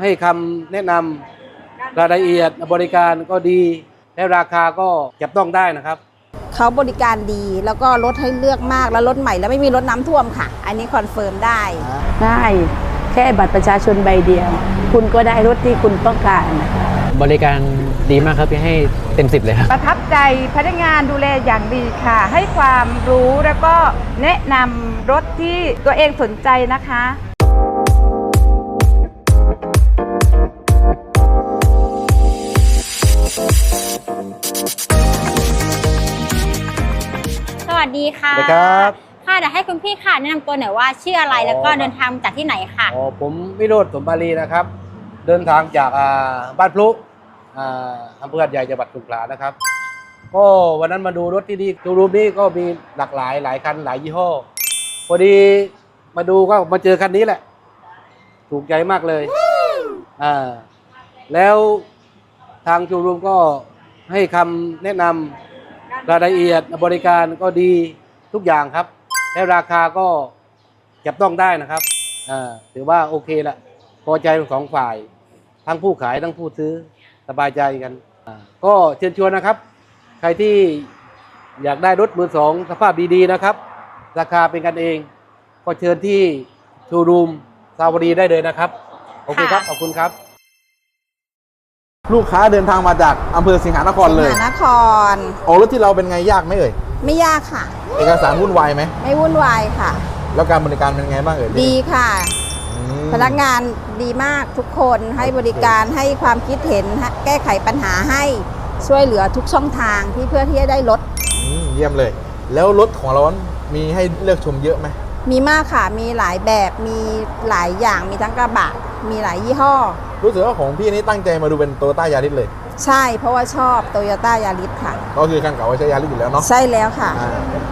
ให้คำแนะนำรายละเอียดบริการก็ดีและราคาก็จับต้องได้นะครับ เขาบริการดีแล้วก็รถให้เลือกมากแล้วรถใหม่แล้วไม่มีรถน้ำท่วมค่ะ อันนี้คอนเฟิร์มได้ได้แค่บัตรประชาชนใบเดียว คุณก็ได้รถที่คุณต้องการนะคะบริการดีมากครับพี่ให้เต็มสิบเลยครับ ประทับใจพนักงานดูแลอย่างดีค่ะ ให้ความรู้แล้วก็แนะนำรถที่ตัวเองสนใจนะคะ ค่ะสวัสดีครับ ค่ะเดี๋ยวให้คุณพี่ค่ะแนะนำตัวหน่อยว่าชื่ออะไรแล้วก็อ๋อเดินทางมาจากที่ไหนค่ะ อ๋อผมวิโรธสมบาลีนะครับ เดินทางจากอ่าบ้านพลุอ่าอำเภอหาดใหญ่จังหวัดสงขลานะครับ ก็วันนั้นมาดูรถที่นี่ดูรูปนี้ก็มีหลากหลายหลายคันหลายยี่ห้อ พอดีมาดูก็มาเจอคันนี้แหละ ถูกใจมากเลยอ่าแล้วทางจูรูมก็ให้คำแนะนำรายละเอียดบริการก็ดี ทุกอย่างครับ และราคาก็จับต้องได้นะครับอ่าถือว่าโอเคละพอใจทั้งสองฝ่าย ทั้งผู้ขายทั้งผู้ซื้อสบายใจกันอ่าก็เชิญชวนนะครับ ใครที่อยากได้รถมือสองสภาพดีๆนะครับ ราคาเป็นกันเอง ก็เชิญที่ชูรูมซาวดีได้เลยนะครับ โอเคครับ ขอบคุณครับลูกค้าเดินทางมาจากอำเภอสิงหานครเลยมหานครโอ้รถที่เราเป็นไงยากไหมเอ่ย ไม่ยากค่ะ เอกสารวุ่นวายไหม ไม่วุ่นวายค่ะ แล้วการบริการเป็นไงบ้างเอ่ยดีค่ะ อืม พนักงานดีมากทุกคนให้บริการให้ความคิดเห็นฮะแก้ไขปัญหาให้ช่วยเหลือทุกช่องทางที่เพื่อที่จะได้รถอืมเยี่ยมเลย แล้วรถของเรามีให้เลือกชมเยอะไหมมีมากค่ะ มีหลายแบบมีหลายอย่างมีทั้งกระบะ มีหลายยี่ห้อ รู้สึกว่าของพี่นี่ตั้งใจมาดูเป็นโตต้ายาริสเลย ใช่เพราะว่าชอบโตโยต้ายาริสค่ะ ก็คือคันเก่าไว้ใช้ยาริสอยู่แล้วเนาะใช่แล้วค่ะ อ่า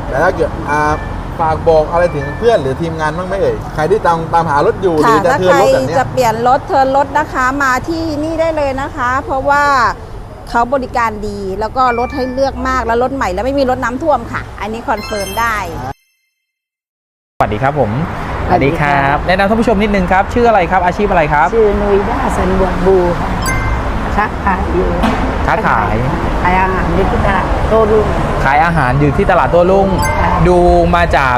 แต่ถ้าเกิดอ่าฝากบอกอะไรถึงเพื่อนหรือทีมงานบ้างไหมเอ่ยใครที่ตามตามหารถอยู่หรืค่ะอจะถ้าเทิใคร์รนรถแบบเนี้ยจะเปลี่ยนรถเทิร์นรถนะคะมาที่นี่ได้เลยนะคะ เพราะว่าเขาบริการดีแล้วก็รถให้เลือกมากแล้วรถใหม่แล้วไม่มีรถน้ำท่วมค่ะ อันนี้คอนเฟิร์มได้ สวัสดีครับผมสวัสดีครับ แนะนำท่านผู้ชมนิดนึงครับ ชื่ออะไรครับ อาชีพอะไรครับ ชื่อนุยด้าสันบวกบูค่ะ ค้าขายอยู่ค้าขาย ขายอาหารในที่ตลาดโตรุ่ง ขายอาหารอยู่ที่ตลาดตัวลุงค่ะ ดูมาจาก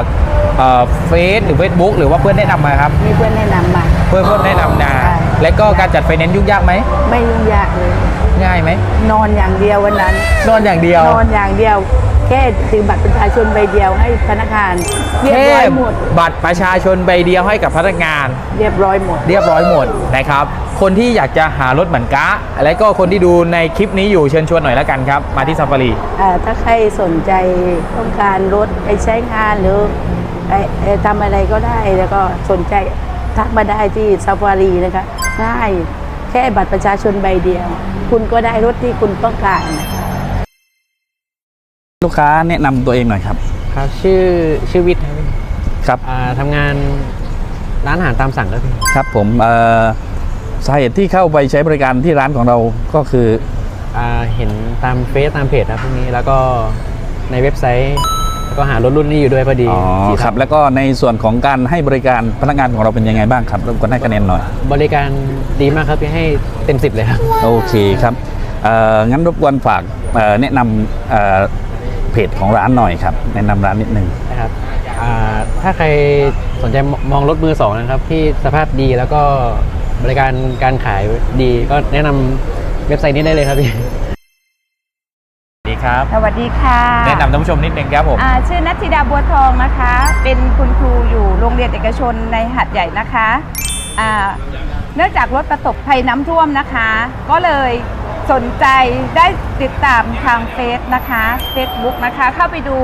เฟซหรือเฟซบุ๊กหรือว่าเพื่อนแนะนำมาครับ มีเพื่อนแนะนำมา เพื่อนเพื่อนแนะนำนาใช่ และก็การจัดไฟแนนซ์ยุ่งยากไหมไม่ยุ่งยากเลย ง่ายไหมนอนอย่างเดียววันนั้น นอนอย่างเดียว นอนอย่างเดียว แค่ถือบัตรประชาชนใบเดียวให้พนักงานเรียบแค่ร้อยหมด บัตรประชาชนใบเดียวให้กับพนักงาน เรียบร้อยหมด เรียบร้อยหมดนะครับ คนที่อยากจะหารถเหมือนกะและก็คนที่ดูในคลิปนี้อยู่เชิญชวนหน่อยแล้วกันครับ มาที่ซาฟารีเอ่อถ้าใครสนใจต้องการรถไปใช้งานหรือไปไปทำอะไรก็ได้แล้วก็สนใจทักมาได้ที่ซาฟารีนะคะง่ายแค่บัตรประชาชนใบเดียว คุณก็ได้รถที่คุณต้องการนะคะลูกค้าแนะนำตัวเองหน่อยครับ ครับชื่อชื่อวิทย์ครับพี่ครับอ่าทำงานร้านอาหารตามสั่งครับพี่ครับผมเอ่อ สาเหตุที่เข้าไปใช้บริการที่ร้านของเราก็คืออ่าเห็นตามเฟซตามเพจครับพวกนี้แล้วก็ในเว็บไซต์แล้วก็หารถรุ่นนี้อยู่ด้วยพอดีอ๋อที่ครับทำแล้วก็ในส่วนของการให้บริการพนักงานของเราเป็นยังไงบ้างครับรบกวนให้คะแนนหน่อย บริการดีมากครับพี่ให้เต็มสิบเลยครับโอเคครับเอ่องั้นรบกวนฝากเอ่อแนะนำเอ่อเพจของร้านหน่อยครับ แนะนำร้านนิดนึงนะครับอ่าถ้าใครสนใจมองรถมือสองนะครับที่สภาพดีแล้วก็ บริการการขายดีก็แนะนำเว็บไซต์นี้ได้เลยครับพี่ สวัสดีครับ สวัสดีค่ะแนะนำท่านผู้ชมนิดนึงครับผม อ่าชื่อนัทธิดาบัวทองนะคะ เป็นคุณครูอยู่โรงเรียนเอกชนในหัดใหญ่นะคะอ่าเนื่องจากรถประสบภัยน้ำท่วมนะคะ ก็เลยสนใจได้ติดตามทางเฟซนะคะ Facebook นะคะ เข้าไปดู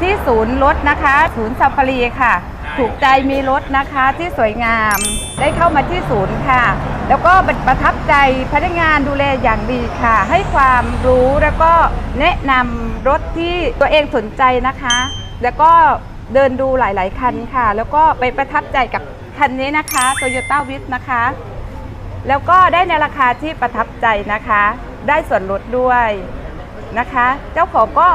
ที่ศูนย์รถนะคะ ศูนย์ซาฟารีค่ะ ถูกใจมีรถนะคะที่สวยงามได้เข้ามาที่ศูนย์ค่ะ แล้วก็ประทับใจพนักงานดูแลอย่างดีค่ะ ให้ความรู้แล้วก็แนะนำรถที่ตัวเองสนใจนะคะ แล้วก็เดินดูหลาย ๆ คันค่ะ แล้วก็ไปประทับใจกับคันนี้นะคะ Toyota w i t นะคะ แล้วก็ได้ในราคาที่ประทับใจนะคะ ได้ส่วนลดด้วยนะคะ เจ้าของก็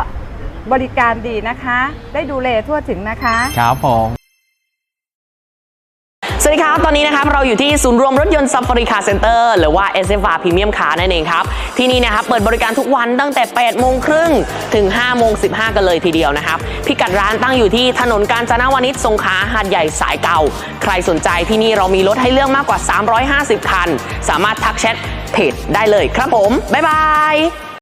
บริการดีนะคะ ได้ดูแลทั่วถึงนะคะ ครับผม วัสดีครับ ตอนนี้นะครับเราอยู่ที่ศูนย์รวมรถยนต์ซัฟฟารีคาร์เซ็นเตอร์หรือว่า SFR Premium Car นั่นเองครับ ที่นี่นะครับเปิดบริการทุกวันตั้งแต่ 8 โมงครึ่งถึง 5 โมง 15 กันเลยทีเดียวนะครับ พิกัดร้านตั้งอยู่ที่ถนนกาญจนาวนิชสงขลาหาดใหญ่สายเก่า ใครสนใจที่นี่เรามีรถให้เลือกมากกว่า 350 คัน สามารถทักแชทเพจได้เลยครับผมบ๊ายบาย